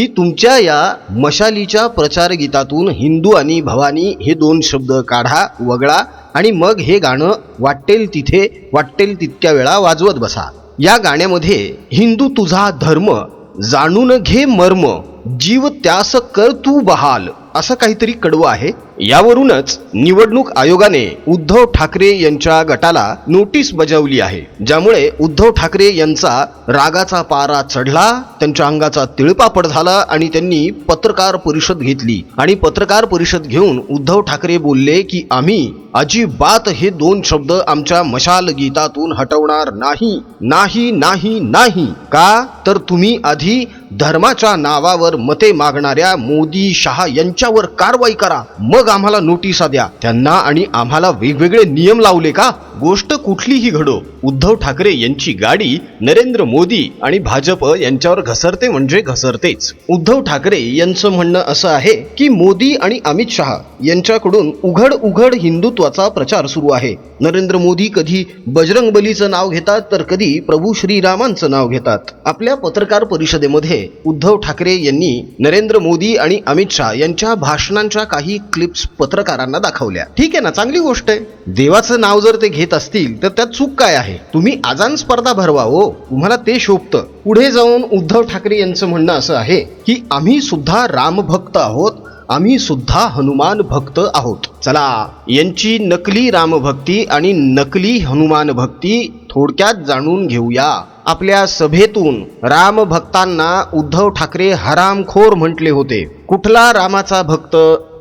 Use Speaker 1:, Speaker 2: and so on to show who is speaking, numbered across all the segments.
Speaker 1: की तुमच्या या मशालीच्या प्रचार गीतातून हिंदू आणि भवानी हे दोन शब्द काढा वगळा आणि मग हे गाणं वाटेल तिथे वाटेल तितक्या वेळा वाजवत बसा. या गाण्यामध्ये हिंदू तुझा धर्म जाणून घे मर्म जीव त्यास कर तू बहाल. असं काहीतरी कडवं आहे. यावरूनच निवडणूक आयोगाने उद्धव ठाकरे यांच्या गटाला नोटीस बजावली आहे. ज्यामुळे उद्धव ठाकरे यांचा रागाचा पारा चढला त्यांच्या अंगाचा तिळपापड झाला आणि त्यांनी पत्रकार परिषद घेतली. आणि पत्रकार परिषद घेऊन उद्धव ठाकरे बोलले की आम्ही अजिबात हे दोन शब्द आमच्या मशाल गीतातून हटवणार नाही. नाही नाही नाही. का? तर तुम्ही आधी धर्माच्या नावावर मते मागणाऱ्या मोदी शहा यांच्यावर कारवाई करा. मग आम्हाला नोटिसा द्या. त्यांना आणि आम्हाला वेगवेगळे नियम लावले का? गोष्ट कुठलीही घडो उद्धव ठाकरे यांची गाडी नरेंद्र मोदी आणि भाजप यांच्यावर घसरते म्हणजे घसरतेच. उद्धव ठाकरे यांचं म्हणणं असं आहे की मोदी आणि अमित शहा यांच्याकडून उघड उघड हिंदुत्वाचा प्रचार सुरू आहे. नरेंद्र मोदी कधी बजरंग बलीचं नाव घेतात तर कधी प्रभू श्रीरामांचं नाव घेतात. आपल्या पत्रकार परिषदेमध्ये उद्धव ठाकरे यांनी नरेंद्र मोदी आणि अमित शहा यांच्या भाषणांच्या काही क्लिप्स पत्रकारांना दाखवल्या. ठीक आहे ना? चांगली गोष्ट आहे. देवाचं नाव जर ते घेत असतील तर त्यात चूक काय आहे? तुम्ही आजान स्पर्धा भरवा हो. तुम्हाला ते शोभतं. पुढे जाऊन उद्धव ठाकरे यांचं म्हणणं असं आहे की आम्ही सुद्धा रामभक्त आहोत. आम्ही सुद्धा हनुमान भक्त आहोत. चला यांची नकली रामभक्ती आणि नकली हनुमान भक्ती थोडक्यात जाणून घेऊया. आपल्या सभेतून रामभक्तांना उद्धव ठाकरे हरामखोर म्हटले होते. कुठला रामाचा भक्त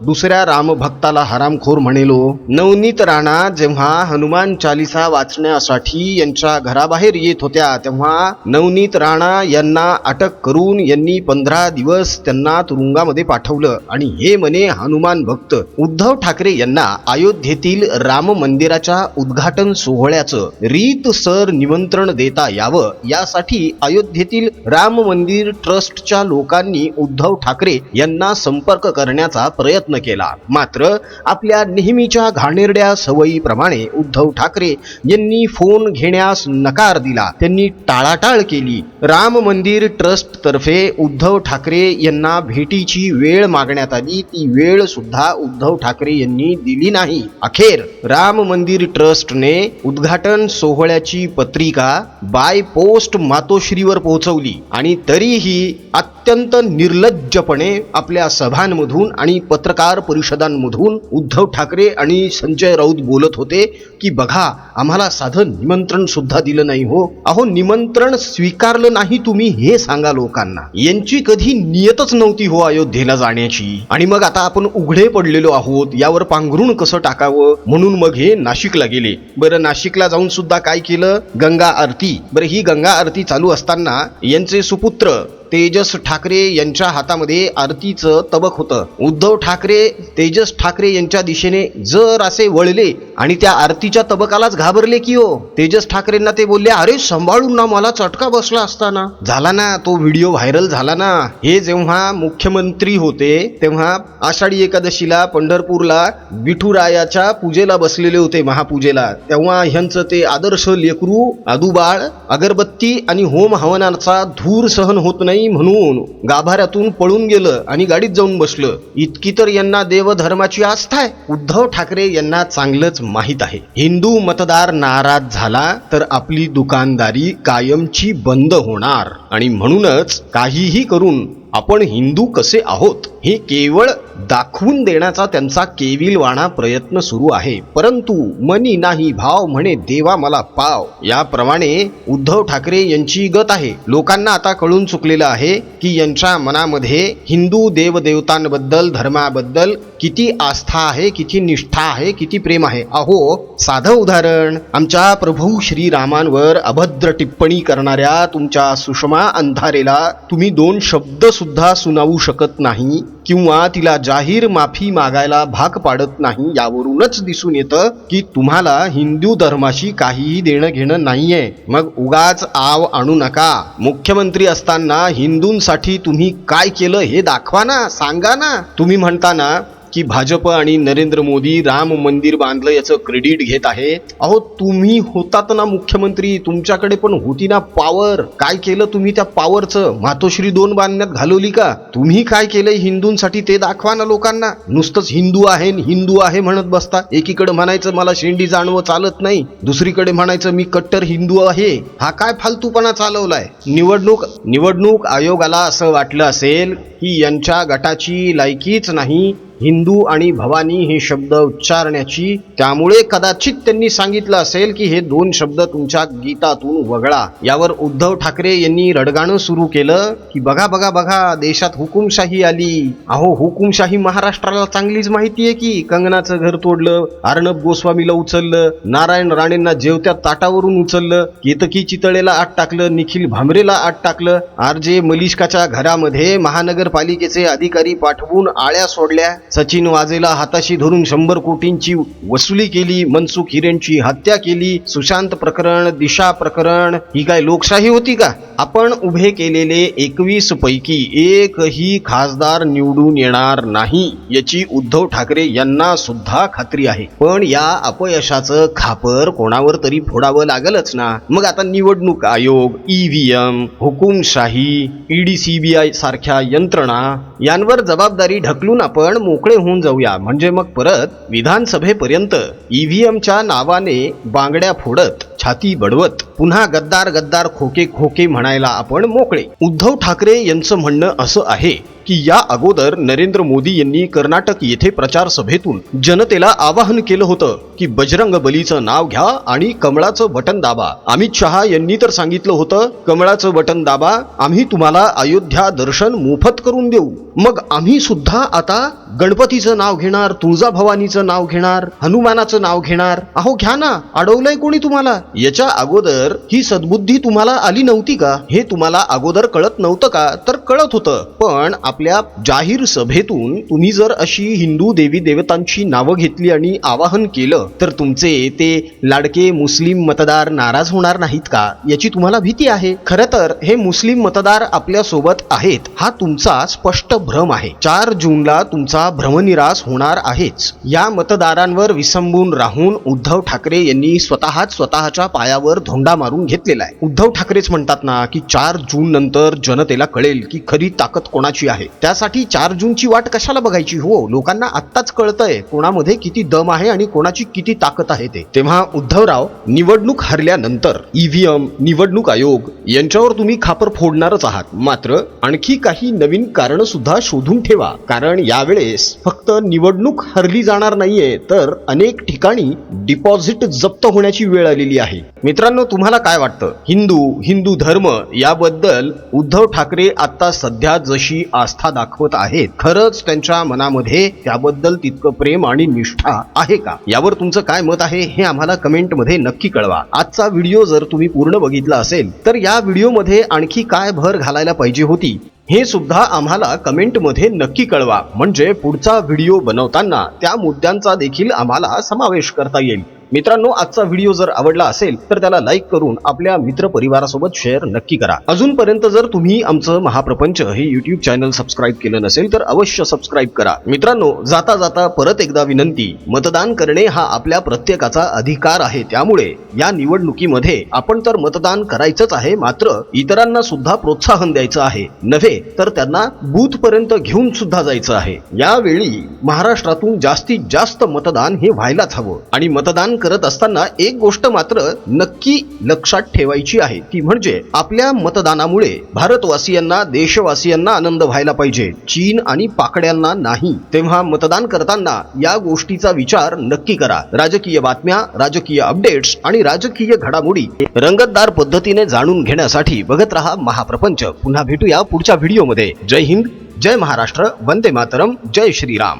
Speaker 1: दुसऱ्या रामभक्ताला हरामखोर म्हणेलो? नवनीत राणा जेव्हा हनुमान चालिसा वाचण्यासाठी यांच्या घराबाहेर येत होत्या तेव्हा नवनीत राणा यांना अटक करून यांनी पंधरा दिवस त्यांना तुरुंगामध्ये पाठवलं. आणि हे म्हणे हनुमान भक्त उद्धव ठाकरे यांना अयोध्येतील राम मंदिराच्या उद्घाटन सोहळ्याचं रीत सर निमंत्रण देता यावं यासाठी अयोध्येतील राम मंदिर ट्रस्टच्या लोकांनी उद्धव ठाकरे यांना संपर्क करण्याचा प्रयत्न केला. मात्र आपल्या नेहमीच्या घाणेरड्या सवयीप्रमाणे उद्धव ठाकरे यांनी फोन घेण्यास नकार दिला. त्यांनी टाळाटाळ केली. राम मंदिर ट्रस्ट तर्फे उद्धव ठाकरे यांना भेटीची वेळ मागण्यात आली. ती वेळ सुद्धा उद्धव ठाकरे यांनी दिली नाही. अखेर राम मंदिर ट्रस्टने उद्घाटन सोहळ्याची पत्रिका बाय पोस्ट मातोश्रीवर पोहोचवली. आणि तरीही अत्यंत निर्लज्जपणे आपल्या सभांमधून आणि पत्रकार परिषदांमधून उद्धव ठाकरे आणि संजय राऊत बोलत होते की बघा आम्हाला साधं निमंत्रण सुद्धा दिलं नाही हो. अहो निमंत्रण स्वीकारलं नाही तुम्ही हे सांगा लोकांना. यांची कधी नियतच नव्हती हो अयोध्येला जाण्याची. आणि मग आता आपण उघडे पडलेलो आहोत. यावर पांघरून कसं टाकावं? म्हणून मग हे नाशिकला गेले. बरं नाशिकला जाऊन सुद्धा काय केलं? गंगा आरती. बरं ही गंगा आरती चालू असताना यांचे सुपुत्र तेजस ठाकरे यांच्या हातामध्ये आरतीचं तबक होतं. उद्धव ठाकरे तेजस ठाकरे यांच्या दिशेने जर असे वळले आणि त्या आरतीच्या तबकालाच घाबरले की हो. तेजस ठाकरेंना ते बोलले अरे सांभाळून ना मला चटका बसला असताना. झाला ना तो व्हिडिओ व्हायरल झाला ना. हे जेव्हा मुख्यमंत्री होते तेव्हा आषाढी एकादशीला पंढरपूरला विठुरायाच्या पूजेला बसलेले होते महापूजेला. तेव्हा ह्यांचं ते आदर्श लेकरू आदुबाळ अगरबत्ती आणि होम हवनाचा धूर सहन होत नाही म्हणून गाभाऱ्यातून पळून गेलं आणि गाडीत जाऊन बसलं. इतकी तर यांना देवधर्माची आस्था आहे. उद्धव ठाकरे यांना चांगलंच माहीत आहे. हिंदू मतदार नाराज झाला तर आपली दुकानदारी कायमची बंद होणार. आणि म्हणूनच काहीही करून आपण हिंदू कसे आहोत हे केवळ दाखवून देण्याचा त्यांचा केविलवाणा प्रयत्न सुरू आहे. परंतु मनी नाही भाव म्हणे देवा मला पाव. याप्रमाणे उद्धव ठाकरे यांची गत आहे. लोकांना आता कळून चुकलेलं आहे की यांच्या मनामध्ये हिंदू देवदेवतांबद्दल धर्माबद्दल किती आस्था आहे किती निष्ठा आहे किती प्रेम आहे. अहो साधं उदाहरण आमच्या प्रभू श्रीरामांवर अभद्र टिप्पणी करणाऱ्या तुमच्या सुषमा अंधारेला तुम्ही दोन शब्द सुद्धा सुनावू शकत नाही किंवा तिला जाहीर माफी मागायला भाग पाडत नाही यावरूनच दिसून येतं की तुम्हाला हिंदू धर्माशी काहीही देणं घेणं नाहीये. मग उगाच आव आणू नका. मुख्यमंत्री असताना हिंदूंसाठी तुम्ही काय केलं हे दाखवा ना सांगा ना. तुम्ही म्हणताना की भाजप आणि नरेंद्र मोदी राम मंदिर बांधलं याचं क्रेडिट घेत आहेत. अहो तुम्ही होतात ना मुख्यमंत्री तुमच्याकडे पण होती ना पॉवर काय केलं तुम्ही त्या पॉवरचं मातोश्री दोन बांधण्यात घालवली का? तुम्ही काय केलंय हिंदूंसाठी ते दाखवा ना लोकांना. नुसतंच हिंदू आहे न हिंदू आहे म्हणत बसता. एकीकडे म्हणायचं मला शेंडी जाणवं चालत नाही. दुसरीकडे म्हणायचं मी कट्टर हिंदू आहे. हा काय फालतूपणा चालवलाय? निवडणूक निवडणूक आयोगाला असं वाटलं असेल की यांच्या गटाची लायकीच नाही. हिंदू आणि भवानी हे शब्द उच्चारण्याची त्यामुळे कदाचित त्यांनी सांगितलं असेल की हे दोन शब्द तुमच्या गीतातून वगळा. यावर उद्धव ठाकरे यांनी रडगाणं सुरू केलं की बघा बघा बघा देशात हुकुमशाही आली. अहो हुकुमशाही महाराष्ट्राला चांगलीच माहिती आहे की कंगनाचं घर तोडलं अर्णब गोस्वामीला उचललं नारायण राणेंना जेवत्या ताटावरून उचललं केतकी चितळेला आत टाकलं निखिल भांबरेला आत टाकलं आर जे मलिष्काच्या घरामध्ये महानगरपालिकेचे अधिकारी पाठवून आळ्या सोडल्या. सचिन वाझेला हाताशी धरून शंभर कोटींची वसुली केली मनसुख हिरेनची हत्या केली सुशांत प्रकरण दिशा प्रकरण ही काय लोकशाही होती का? आपण उभे केलेले एकवीस पैकी एकही खासदार निवडून येणार नाही याची उद्धव ठाकरे यांना सुद्धा खात्री आहे. पण या अपयशाचं खापर कोणावर तरी फोडावं लागलच ना? मग आता निवडणूक आयोग ईव्हीएम हुकुमशाही ईडी सीबीआय सारख्या यंत्रणा यांवर जबाबदारी ढकलून आपण मोकळे होऊन जाऊया. म्हणजे मग परत विधानसभेपर्यंत ईव्हीएमच्या नावाने बांगड्या फोडत. छाती बडवत पुन्हा गद्दार गद्दार खोके खोके म्हणायला आपण मोकळे. उद्धव ठाकरे यांचं म्हणणं असं आहे की या अगोदर नरेंद्र मोदी यांनी कर्नाटक येथे प्रचार सभेतून जनतेला आवाहन केलं होतं की बजरंग बलीचं नाव घ्या आणि कमळाचं बटन दाबा. अमित शहा यांनी तर सांगितलं होतं कमळाचं बटन दाबा आम्ही तुम्हाला अयोध्या दर्शन मोफत करून देऊ. मग आम्ही सुद्धा आता गणपतीचं नाव घेणार तुळजाभवानीचं नाव घेणार हनुमानाचं नाव घेणार. अहो घ्या ना अडवलंय कोणी तुम्हाला? याच्या अगोदर ही सद्बुद्धी तुम्हाला आली नव्हती का? हे तुम्हाला अगोदर कळत नव्हतं का? तर कळत होतं पण आपल्या जाहीर सभेतून तुम्ही जर अशी हिंदू देवी देवतांची नावं घेतली आणि आवाहन केलं तर तुमचे ते लाडके मुस्लिम मतदार नाराज होणार नाहीत का? याची तुम्हाला भीती आहे? खरं तर हे मुस्लिम मतदार आपल्यासोबत आहेत हा तुमचा स्पष्ट भ्रम आहे. चार जूनला तुमचा भ्रमनिरास होणार आहेच. या मतदारांवर विसंबून राहून उद्धव ठाकरे यांनी स्वतःच स्वतःच्या पायावर धोंडा मारून घेतलेला आहे. उद्धव ठाकरेच म्हणतात ना की चार जून नंतर जनतेला कळेल की खरी ताकद कोणाची आहे? त्यासाठी चार जूनची वाट कशाला बघायची? हो लोकांना आत्ताच कळतंय कोणामध्ये किती दम आहे आणि कोणाची किती ताकद आहे ते. तेव्हा उद्धवराव निवडणूक हरल्यानंतर ईव्हीएम निवडणूक आयोग यांच्यावर तुम्ही खापर फोडणारच आहात. मात्र आणखी काही नवीन कारण सुद्धा शोधून ठेवा. कारण यावेळेस फक्त निवडणूक हरली जाणार नाहीये तर अनेक ठिकाणी डिपॉझिट जप्त होण्याची वेळ आलेली आहे. मित्रांनो तुम्हाला काय वाटतं? हिंदू हिंदू धर्म याबद्दल उद्धव ठाकरे आता आता सध्या जशी आस्था दाखवत आहेत खरंच त्यांच्या मनामध्ये त्याबद्दल तितकं प्रेम आणि निष्ठा आहे का? यावर तुमचं काय मत आहे हे आम्हाला कमेंटमध्ये नक्की कळवा. आजचा व्हिडिओ जर तुम्ही पूर्ण बघितला असेल तर या व्हिडिओमध्ये आणखी काय भर घालायला पाहिजे होती हे सुद्धा आम्हाला कमेंटमध्ये नक्की कळवा. म्हणजे पुढचा व्हिडिओ बनवताना त्या मुद्द्यांचा देखील आम्हाला समावेश करता येईल. मित्रांनो आजचा व्हिडिओ जर आवडला असेल तर त्याला लाईक करून आपल्या मित्र परिवारासोबत शेअर नक्की करा. अजूनपर्यंत जर तुम्ही आमचं महाप्रपंच हे युट्यूब चॅनल सबस्क्राईब केलं नसेल तर अवश्य सबस्क्राईब करा. मित्रांनो जाता जाता परत एकदा विनंती मतदान करणे हा आपल्या प्रत्येकाचा अधिकार आहे. त्यामुळे या निवडणुकीमध्ये आपण तर मतदान करायचंच आहे मात्र इतरांना सुद्धा प्रोत्साहन द्यायचं आहे. नव्हे तर त्यांना बूथ पर्यंत घेऊन सुद्धा जायचं आहे. यावेळी महाराष्ट्रातून जास्तीत जास्त मतदान हे व्हायलाच हवं. आणि मतदान करत असताना एक गोष्ट मात्र नक्की लक्षात ठेवायची आहे. ती म्हणजे आपल्या मतदानामुळे भारतवासियांना देशवासियांना आनंद व्हायला पाहिजे. चीन आणि पाकड्यांना नाही. तेव्हा मतदान करताना या गोष्टीचा विचार नक्की करा. राजकीय बातम्या राजकीय अपडेट्स आणि राजकीय घडामोडी रंगतदार पद्धतीने जाणून घेण्यासाठी बघत रहा महाप्रपंच. पुन्हा भेटूया पुढच्या व्हिडिओमध्ये जय हिंद जय महाराष्ट्र वंदे मातरम जय श्रीराम.